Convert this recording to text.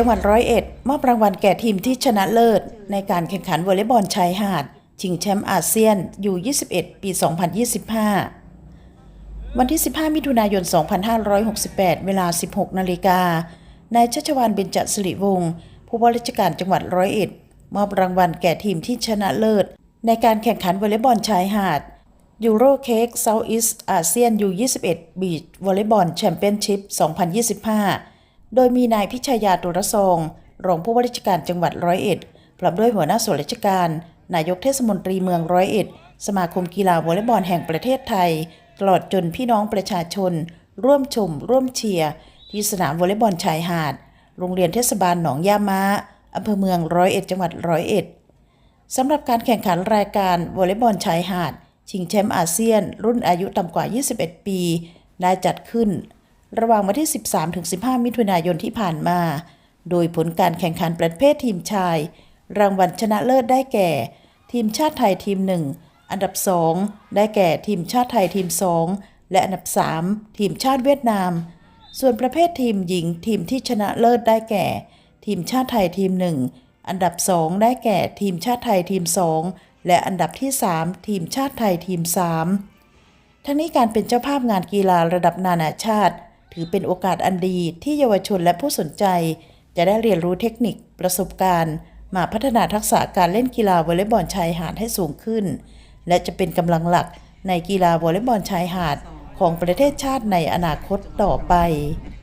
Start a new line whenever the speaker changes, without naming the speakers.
จังหวัดร้อยเอ็ดมอบรางวัลแก่ทีมที่ชนะเลิศ ในการแข่งขันวอลเลย์บอลชายหาด ชิงแชมป์อาเซียนอยู่21 ปี 2025 วันที่ 15 มิถุนายน 2568 เวลา 16 นาฬิกานายชัชวานเบญจสิริวงศ์ผู้ว่าราชการจังหวัดร้อยเอ็ด มอบรางวัลแก่ทีมที่ชนะเลิศ ในการแข่งขันวอลเลย์บอลชายหาดยูโรเค้กเซาท์อีสอาเซียนยู21บีชวอลเลย์บอลแชมเปี้ยนชิพ 2025 โดยมีนายพิชยาตุรซองรองผู้ว่าราชการจังหวัดร้อยเอ็ดพร้อมด้วยหัวหน้าส่วนราชการ นายกเทศมนตรีเมืองร้อยเอ็ด สมาคมกีฬาวอลเลย์บอลแห่งประเทศไทย ตลอดจนพี่น้องประชาชน ร่วมชม ร่วมเชียร์ที่สนามวอลเลย์บอลชายหาด โรงเรียนเทศบาลหนองยามาอำเภอเมืองร้อยเอ็ดจังหวัดร้อยเอ็ดสำหรับการแข่งขันรายการวอลเลย์บอลชายหาด ชิงแชมป์อาเซียน รุ่นอายุต่ำกว่า 21 ปี ได้จัดขึ้น ระหว่างวันที่ 13-15 มิถุนายนที่ผ่านมา โดยผลการแข่งขันประเภททีมชาย รางวัลชนะเลิศได้แก่ ทีมชาติไทยทีม 1 อันดับ 2 ได้แก่ทีมชาติไทยทีม 2 และอันดับ 3 ทีมชาติเวียดนาม ส่วนประเภททีมหญิงทีมที่ชนะเลิศได้แก่ ทีมชาติไทยทีม 1 อันดับ 2 ได้แก่ทีมชาติไทยทีม 2 และอันดับที่ 3 ทีมชาติไทยทีม 3 ทั้งนี้การเป็นเจ้าภาพงานกีฬาระดับนานาชาติ ถือเป็นโอกาสอันดีที่เยาวชนและผู้สนใจ จะได้เรียนรู้เทคนิคประสบการณ์ มาพัฒนาทักษะการเล่นกีฬาวอลเลย์บอลชายหาดให้สูงขึ้น และจะเป็นกำลังหลักในกีฬาวอลเลย์บอลชายหาดของประเทศชาติในอนาคตต่อไป